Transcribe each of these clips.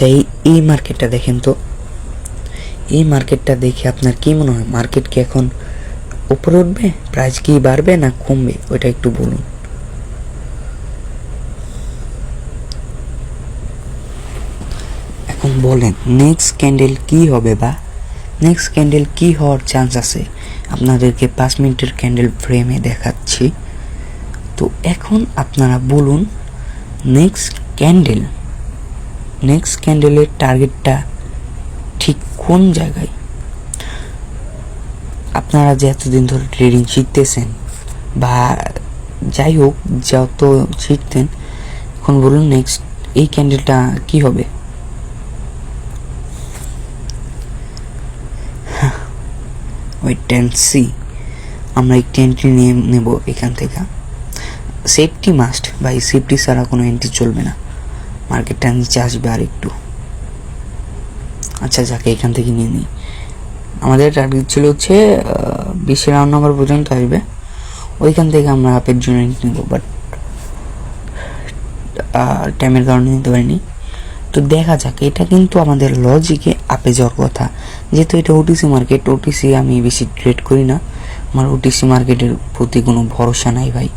আচ্ছা এই এই মার্কেটটা দেখেন তো। এই মার্কেটটা দেখে আপনার কি মনে হয়? মার্কেট কি এখন উপরে উঠবে? প্রাইস কি বাড়বে না কমবে? ওইটা একটু বলুন। এখন বলেন নেক্সট ক্যান্ডেল কি হবে বা? নেক্সট ক্যান্ডেল কি হওয়ার চান্স আছে? আপনাদেরকে পাঁচ মিনিটের ক্যান্ডেল ফ্রেমে দেখাচ্ছি। তো এখন আপনারা বলুন নেক্সট ক্যান্ডেল নেক্সট ক্যান্ডেলের টার্গেটটা ঠিক কোন জায়গায়? আপনারা যে এতদিন ধরে ট্রেডিং শিখতেছেন বা যাই হোক, যত শিখতেন এখন বলুন নেক্সট এই ক্যান্ডেলটা কি হবে? ওই টেন সি আমরা একটি এন্ট্রি নিয়ে নেব এখান থেকে। সেফটি মাস্ট এই সেফটি ছাড়া কোনো এন্ট্রি চলবে না। মার্কেটটা নিচে আসবে আর একটু আচ্ছা যাকে, এখান থেকে নিয়ে নিই। আমাদের টার্গেট ছিল হচ্ছে বিশে রাউন্ড নাম্বার পর্যন্ত আসবে। ওইখান থেকে আমরা আপের জন্য নেব বাট টাইমের কারণে নিতে পারিনি। তো দেখা যাক, এটা কিন্তু আমাদের লজিকে আপে যাওয়ার কথা। যেহেতু এটা ওটিসি মার্কেট ওটিসি আমি বেশি ট্রেড করি না। আমার ওটিসি মার্কেটের প্রতি কোনো ভরসা নাই ভাই।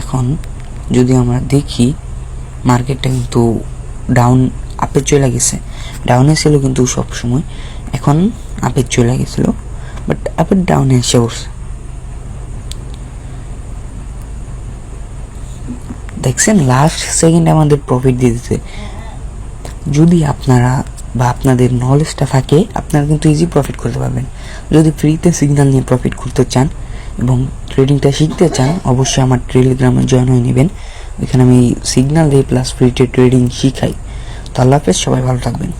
এখন যদি আমরা দেখি মার্কেটটা কিন্তু ডাউন আপে চলে গেছে। ডাউনে ছিল কিন্তু সব সময় এখন আপে চলে গেছিল বাট আপের ডাউনে এসে পড়ছে। দেখছেন লাস্ট সেকেন্ডে আমাদের প্রফিট দিয়ে দিতে যদি আপনারা বা আপনাদের নলেজটা থাকে, আপনারা কিন্তু ইজি প্রফিট করতে পারবেন। যদি ফ্রিতে সিগন্যাল নিয়ে প্রফিট করতে চান এবং ট্রেডিংটা শিখতে চান, অবশ্যই আমার টেলিগ্রামে জয়েন হয়ে নেবেন। ওইখানে আমি সিগন্যাল দিই প্লাস ফ্রিতে ট্রেডিং শিখাই। তো আল্লাহ হাফেজ, সবাই ভালো থাকবেন।